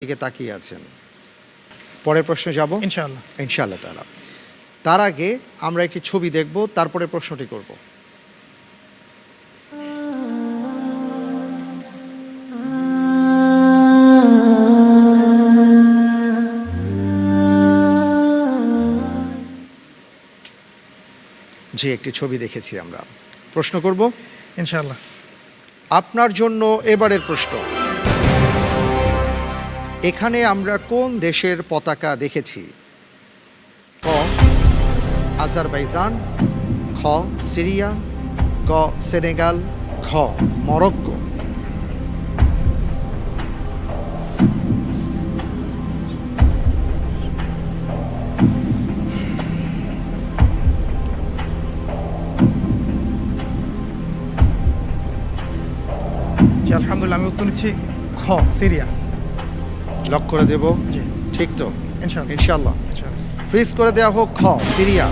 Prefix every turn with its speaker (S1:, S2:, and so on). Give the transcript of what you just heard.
S1: দিকে তাকিয়ে আছেন। পরের প্রশ্নে যাব?
S2: ইনশাআল্লাহ।
S1: ইনশাআল্লাহ তাআলা। তার আগে আমরা একটি ছবি দেখব তারপরে প্রশ্নটি করব। জি একটি ছবি দেখেছি আমরা। প্রশ্ন করব?
S2: ইনশাআল্লাহ।
S1: আপনার জন্য এবারের প্রশ্ন। এখানে আমরা কোন দেশের পতাকা দেখেছি? ক, আজারবাইজান, খ, সিরিয়া, গ, সেনেগাল, ঘ, মরক্কো।
S2: আলহামদুলিল্লাহ, আমি উত্তর নিচ্ছি খ সিরিয়া।
S1: লক করে দেব। ঠিক তো?
S2: ইনশাআল্লাহ
S1: ইনশাল্লাহ। ফ্রিজ করে দেওয়া হোক খ সিরিয়া।